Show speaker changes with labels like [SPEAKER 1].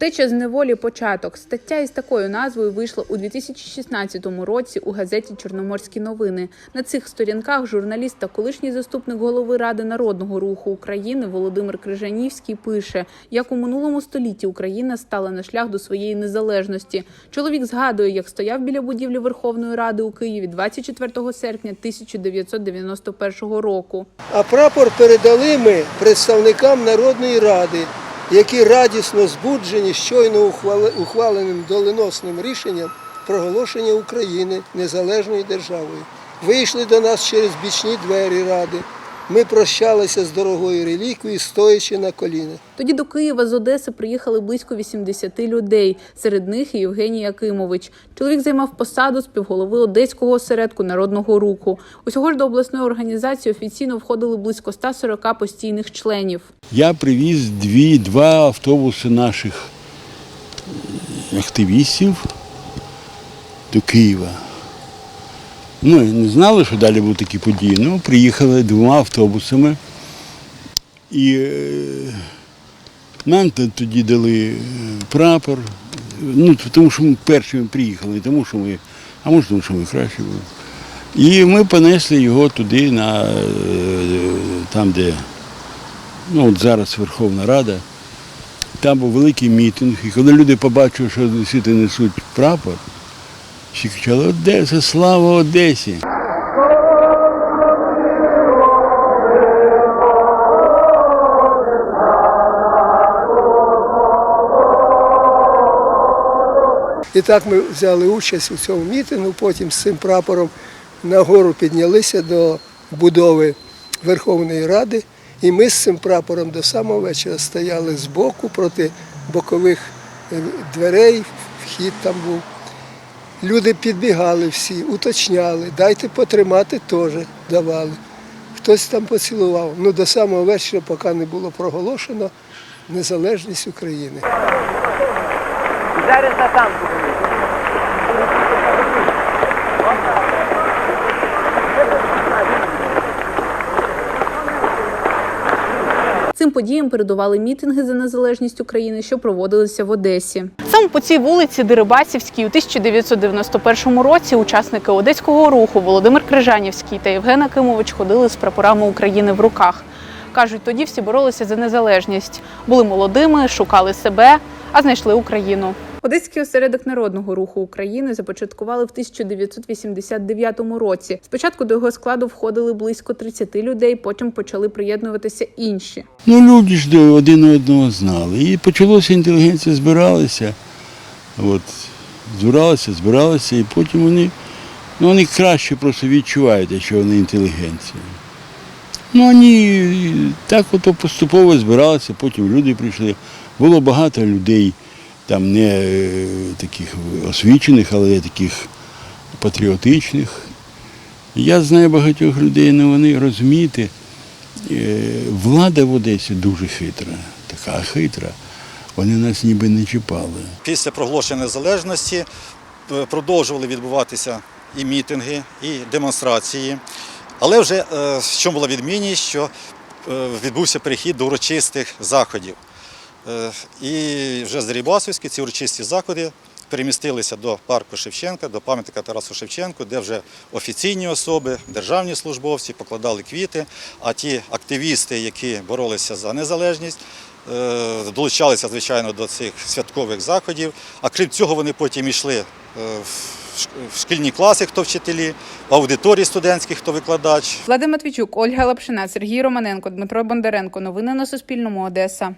[SPEAKER 1] Втеча з неволі початок. Стаття із такою назвою вийшла у 2016 році у газеті Чорноморські новини. На цих сторінках журналіст та колишній заступник голови Ради народного руху України Володимир Крижанівський пише, як у минулому столітті Україна стала на шлях до своєї незалежності. Чоловік згадує, як стояв біля будівлі Верховної Ради у Києві 24 серпня 1991 року.
[SPEAKER 2] А прапор передали ми представникам Народної Ради, які радісно збуджені щойно ухваленим доленосним рішенням проголошення України незалежною державою. Вийшли до нас через бічні двері Ради. Ми прощалися з дорогою реліквією, стоячи на колінах.
[SPEAKER 1] Тоді до Києва з Одеси приїхали близько 80 людей. Серед них і Євгеній Якимович. Чоловік займав посаду співголови Одеського осередку народного руху. Усього ж до обласної організації офіційно входили близько 140 постійних членів.
[SPEAKER 3] Я привіз дві, два автобуси наших активістів до Києва. Ну, і не знали, що далі будуть такі події. Ну, приїхали двома автобусами. І е, нам тоді дали е, прапор. Ну, тому що ми першими приїхали, тому що ми, а може, тому що ми кращі були. І ми понесли його туди, на, е, там, де ну от зараз Верховна Рада, там був великий мітинг, і коли люди побачили, що світи несуть прапор, всі кричали Одеса, слава Одесі!
[SPEAKER 2] І так ми взяли участь у цьому мітингу, потім з цим прапором нагору піднялися до будови Верховної Ради. І ми з цим прапором до самого вечора стояли збоку проти бокових е, дверей, вхід там був. Люди підбігали всі, уточняли, дайте потримати теж давали. Хтось там поцілував. Ну до самого вечора, поки не було проголошено незалежність України.
[SPEAKER 4] Зараз на танку.
[SPEAKER 1] Цим подіям передували мітинги за незалежність України, що проводилися в Одесі.
[SPEAKER 5] Саме по цій вулиці Дерибасівській у 1991 році учасники одеського руху Володимир Крижанівський та Євген Акимович ходили з прапорами України в руках. Кажуть, тоді всі боролися за незалежність, були молодими, шукали себе, а знайшли Україну.
[SPEAKER 1] Одеський осередок народного руху України започаткували в 1989 році. Спочатку до його складу входили близько 30 людей, потім почали приєднуватися інші.
[SPEAKER 3] Ну, люди ж до- один одного знали. І почалося інтелігенція, збиралися. От, збиралися, збиралися, і потім вони, ну, вони краще просто відчувають, що вони інтелігенція. Ну, вони так ото поступово збиралися, потім люди прийшли. Було багато людей, там не е, таких освічених, але таких патріотичних. Я знаю багатьох людей, але вони розумієте, е, влада в Одесі дуже хитра, така хитра. Вони нас ніби не чіпали.
[SPEAKER 6] Після проголошення незалежності е, продовжували відбуватися і мітинги, і демонстрації. Але вже в чому була відмінність, що відбувся перехід до урочистих заходів. Е, І вже з Дерибасовські ці урочисті заходи перемістилися до парку Шевченка, до пам'ятника Тарасу Шевченку, де вже офіційні особи, державні службовці покладали квіти, а ті активісти, які боролися за незалежність, е, долучалися, звичайно, до цих святкових заходів. А крім цього, вони потім йшли е, в шкільні класи, хто вчителі, в аудиторії студентські, хто викладач.
[SPEAKER 1] Влада Матвійчук, Ольга Лапшина, Сергій Романенко, Дмитро Бондаренко. Новини на Суспільному. Одеса.